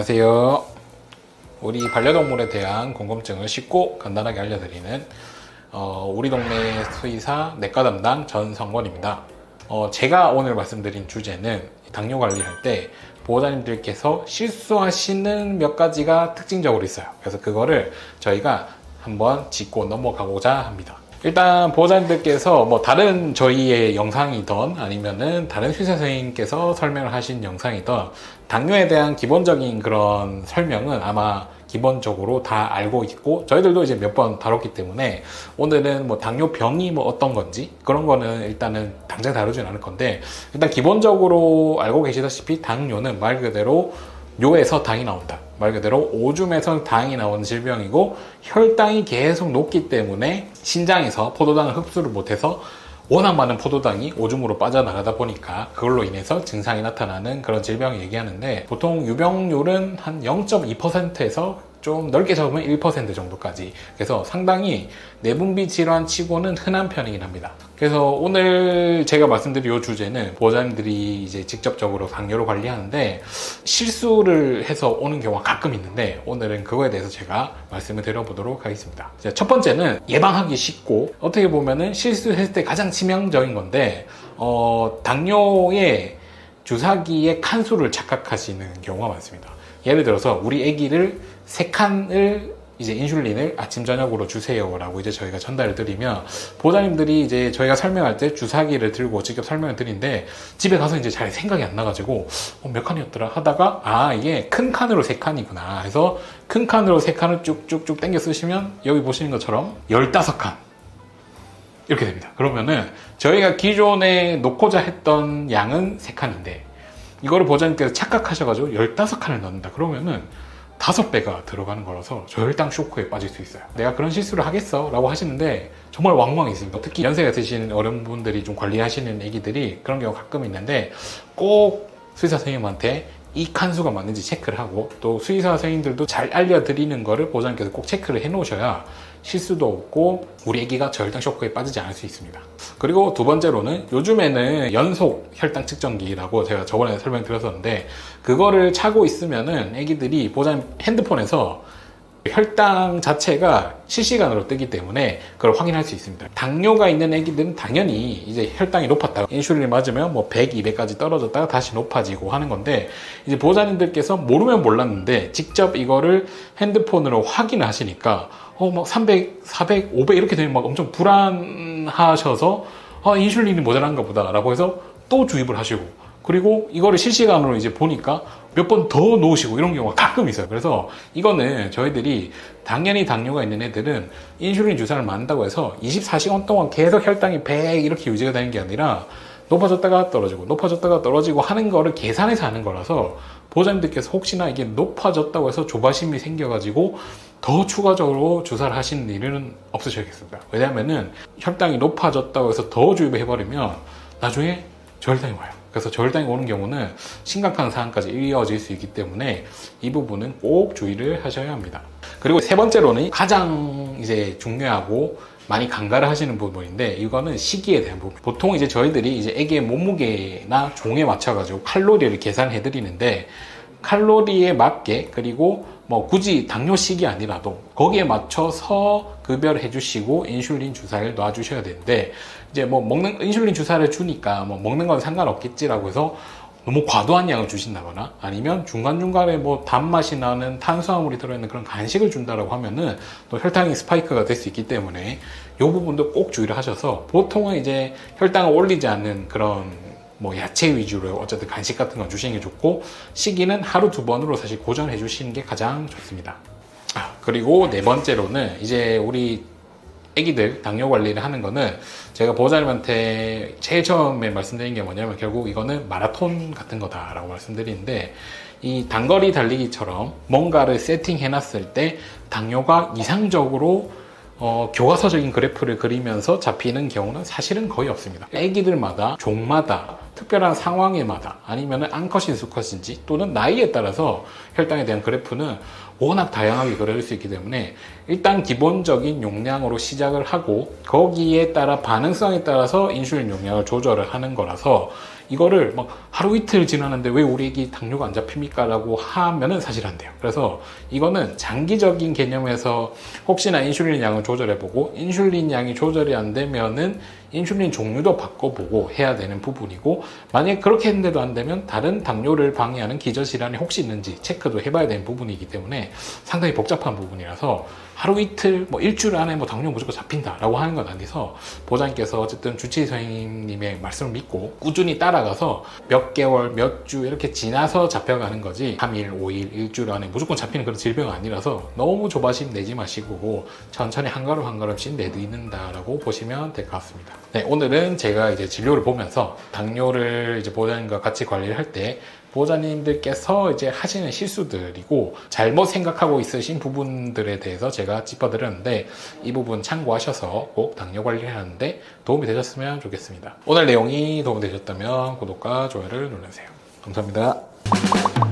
안녕하세요. 우리 반려동물에 대한 궁금증을 쉽고 간단하게 알려드리는 어, 우리 동네 수의사 내과 담당 전성권입니다. 어, 제가 오늘 말씀드린 주제는 당뇨 관리할 때 보호자님들께서 실수하시는 몇 가지가 특징적으로 있어요. 그래서 그거를 저희가 한번 짚고 넘어가고자 합니다. 일단 보호자님들께서 뭐 다른 저희의 영상이던 아니면은 다른 수의사 선생님께서 설명을 하신 영상이던 당뇨에 대한 기본적인 그런 설명은 아마 기본적으로 다 알고 있고 저희들도 이제 몇 번 다뤘기 때문에 오늘은 뭐 당뇨병이 뭐 어떤 건지 그런 거는 일단은 당장 다루진 않을 건데 일단 기본적으로 알고 계시다시피 당뇨는 말 그대로 뇨에서 당이 나온다. 말 그대로 오줌에서 당이 나오는 질병이고 혈당이 계속 높기 때문에 신장에서 포도당을 흡수를 못해서 워낙 많은 포도당이 오줌으로 빠져나가다 보니까 그걸로 인해서 증상이 나타나는 그런 질병을 얘기하는데 보통 유병률은 한 0.2%에서 좀 넓게 잡으면 1% 정도까지. 그래서 상당히 내분비 질환 치고는 흔한 편이긴 합니다. 그래서 오늘 제가 말씀드릴 이 주제는 보호자님들이 이제 직접적으로 당뇨를 관리하는데 실수를 해서 오는 경우가 가끔 있는데 오늘은 그거에 대해서 제가 말씀을 드려보도록 하겠습니다. 자, 첫 번째는 예방하기 쉽고 어떻게 보면은 실수했을 때 가장 치명적인 건데 어, 당뇨의 주사기의 칸수를 착각하시는 경우가 많습니다 예를 들어서 우리 아기를 세 칸을 이제 인슐린을 아침 저녁으로 주세요라고 이제 저희가 전달을 드리면 보호자님들이 이제 저희가 설명할 때 주사기를 들고 직접 설명을 드리는데 집에 가서 이제 잘 생각이 안 나가지고 어, 몇 칸이었더라? 하다가 아 이게 큰 칸으로 세 칸이구나. 해서 큰 칸으로 세 칸을 쭉쭉쭉 당겨 쓰시면 여기 보시는 것처럼 15칸. 이렇게 됩니다. 그러면은 저희가 기존에 놓고자 했던 양은 세 칸인데 이거를 보호자님께서 착각하셔가지고 15칸을 넣는다. 그러면은 다섯 배가 들어가는 거라서 저혈당 쇼크에 빠질 수 있어요. 내가 그런 실수를 하겠어? 라고 하시는데 정말 왕왕이 있습니다. 특히 연세가 드신 어른분들이 좀 관리하시는 애기들이 그런 경우가 가끔 있는데 꼭 수의사 선생님한테 이 칸수가 맞는지 체크를 하고 또 수의사 선생님들도 잘 알려드리는 거를 보호자님께서 꼭 체크를 해 놓으셔야 실수도 없고 우리 아기가 저혈당 쇼크에 빠지지 않을 수 있습니다. 그리고 두 번째로는 요즘에는 연속 혈당 측정기라고 제가 저번에 설명드렸었는데 그거를 차고 있으면은 아기들이 보호자님 핸드폰에서 혈당 자체가 실시간으로 뜨기 때문에 그걸 확인할 수 있습니다. 당뇨가 있는 애기들은 당연히 이제 혈당이 높았다가 인슐린을 맞으면 뭐 100, 200까지 떨어졌다가 다시 높아지고 하는 건데 이제 보호자님들께서 모르면 몰랐는데 직접 이거를 핸드폰으로 확인하시니까 어 막 300, 400, 500 이렇게 되면 막 엄청 불안하셔서 아 인슐린이 모자란가 보다라고 해서 또 주입을 하시고 그리고 이거를 실시간으로 이제 보니까 몇 번 더 놓으시고 이런 경우가 가끔 있어요. 그래서 이거는 저희들이 당연히 당뇨가 있는 애들은 인슐린 주사를 맞는다고 해서 24시간 동안 계속 혈당이 100 이렇게 유지가 되는 게 아니라 높아졌다가 떨어지고 높아졌다가 떨어지고 하는 거를 계산해서 하는 거라서 보호자님들께서 혹시나 이게 높아졌다고 해서 조바심이 생겨가지고 더 추가적으로 주사를 하시는 일은 없으셔야겠습니다. 왜냐하면은 혈당이 높아졌다고 해서 더 주입을 해버리면 나중에 저혈당이 와요. 그래서 저혈당이 오는 경우는 심각한 상황까지 이어질 수 있기 때문에 이 부분은 꼭 주의를 하셔야 합니다. 그리고 세 번째로는 가장 이제 중요하고 많이 간과를 하시는 부분인데 이거는 시기에 대한 부분. 보통 이제 저희들이 이제 애기의 몸무게나 종에 맞춰 가지고 칼로리를 계산해 드리는데 칼로리에 맞게 그리고 뭐 굳이 당뇨식이 아니라도 거기에 맞춰서 급여를 해주시고 인슐린 주사를 놔주셔야 되는데 이제 뭐 먹는 인슐린 주사를 주니까 뭐 먹는 건 상관없겠지라고 해서 너무 과도한 양을 주신다거나 아니면 중간중간에 뭐 단맛이 나는 탄수화물이 들어있는 그런 간식을 준다라고 하면은 또 혈당이 스파이크가 될 수 있기 때문에 이 부분도 꼭 주의를 하셔서 보통은 이제 혈당을 올리지 않는 그런 뭐 야채 위주로 어쨌든 간식 같은 거 주시는 게 좋고 시기는 하루 두 번으로 사실 고정해 주시는 게 가장 좋습니다. 아, 그리고 네 번째로는 이제 우리 애기들 당뇨 관리를 하는 거는 제가 보호자님한테 제일 처음에 말씀드린 게 뭐냐면 결국 이거는 마라톤 같은 거다라고 말씀드리는데 이 단거리 달리기처럼 뭔가를 세팅해 놨을 때 당뇨가 이상적으로 어, 교과서적인 그래프를 그리면서 잡히는 경우는 사실은 거의 없습니다. 애기들마다 종마다 특별한 상황에마다 아니면 암컷인 수컷인지 또는 나이에 따라서 혈당에 대한 그래프는 워낙 다양하게 그릴 수 있기 때문에 일단 기본적인 용량으로 시작을 하고 거기에 따라 반응성에 따라서 인슐린 용량을 조절을 하는 거라서 이거를 막 하루 이틀 지나는데 왜 우리 애기 당뇨가 안 잡힙니까? 라고 하면은 사실 안 돼요. 그래서 이거는 장기적인 개념에서 혹시나 인슐린 양을 조절해보고 인슐린 양이 조절이 안 되면은 인슐린 종류도 바꿔보고 해야 되는 부분이고 만약에 그렇게 했는데도 안 되면 다른 당뇨를 방해하는 기저질환이 혹시 있는지 체크도 해봐야 되는 부분이기 때문에 상당히 복잡한 부분이라서 하루 이틀 뭐 일주일 안에 뭐 당뇨 무조건 잡힌다라고 하는 건 아니서 보장님께서 어쨌든 주치의 선생님의 말씀을 믿고 꾸준히 따라가서 몇 개월 몇 주 이렇게 지나서 잡혀가는 거지 3일 5일 일주일 안에 무조건 잡히는 그런 질병은 아니라서 너무 조바심 내지 마시고 천천히 한 걸음 한 걸음씩 내딛는다라고 보시면 될 것 같습니다. 네, 오늘은 제가 이제 진료를 보면서 당뇨를 이제 보장님과 같이 관리를 할 때 보호자님들께서 이제 하시는 실수들이고 잘못 생각하고 있으신 부분들에 대해서 제가 짚어드렸는데 이 부분 참고하셔서 꼭 당뇨 관리를 하는데 도움이 되셨으면 좋겠습니다. 오늘 내용이 도움이 되셨다면 구독과 좋아요를 눌러주세요. 감사합니다.